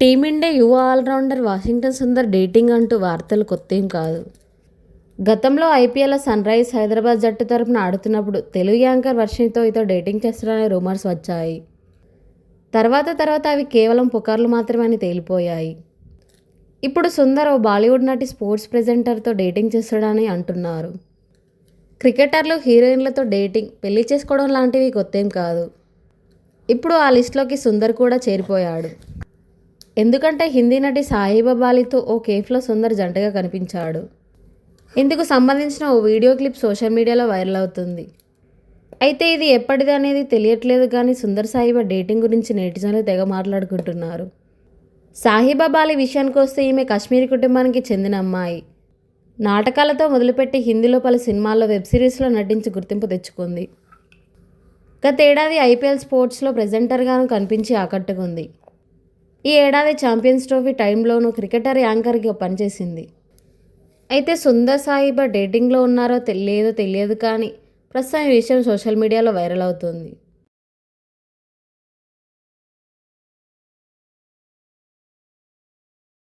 Team India యువ allrounder Washington Sundar dating అంటూ వార్తలు కొత్తేం కాదు. గతంలో ఐపీఎల్ సన్ రైజ్ హైదరాబాద్ జట్టు తరపున ఆడుతున్నప్పుడు తెలుగు యాంకర్ వర్షితో ఇతో డేటింగ్ చేస్తున్నారనే రూమర్స్ వచ్చాయి. తర్వాత తర్వాత అవి కేవలం పుకార్లు మాత్రమే అని తేలిపోయాయి. ఇప్పుడు సుందర్ ఓ బాలీవుడ్ నటి స్పోర్ట్స్ ప్రెజెంటర్తో డేటింగ్ చేస్తాడని అంటున్నారు. క్రికెటర్లు హీరోయిన్లతో డేటింగ్ పెళ్ళి చేసుకోవడం లాంటివి కొత్తేం కాదు. ఇప్పుడు ఆ లిస్టులోకి సుందర్ కూడా చేరిపోయాడు. ఎందుకంటే హిందీ నటి సాయిబాబాలితో ఓ కేఫ్లో సుందర్ జంటగా కనిపించాడు. ఇందుకు సంబంధించిన ఓ వీడియో క్లిప్ సోషల్ మీడియాలో వైరల్ అవుతుంది. అయితే ఇది ఎప్పటిది అనేది తెలియట్లేదు కానీ సుందర్ సాయిబా డేటింగ్ గురించి నెటిజన్లు తెగ మాట్లాడుకుంటున్నారు. సాహిబాబాలి విషయానికి వస్తే ఈమె కశ్మీర్ కుటుంబానికి చెందిన అమ్మాయి. నాటకాలతో మొదలుపెట్టి హిందీలో పలు సినిమాల్లో వెబ్ సిరీస్లో నటించి గుర్తింపు తెచ్చుకుంది. గతేడాది ఐపీఎల్ స్పోర్ట్స్లో ప్రెజెంటర్గాను కనిపించి ఆకట్టుకుంది. ఈ ఏడాది ఛాంపియన్స్ ట్రోఫీ టైంలోనూ క్రికెటర్ యాంకర్గా పనిచేసింది. అయితే సుందర్ సాయిబా డేటింగ్లో ఉన్నారో తెలియదో తెలియదు కానీ ప్రస్తుతం ఈ విషయం సోషల్ మీడియాలో వైరల్ అవుతుంది.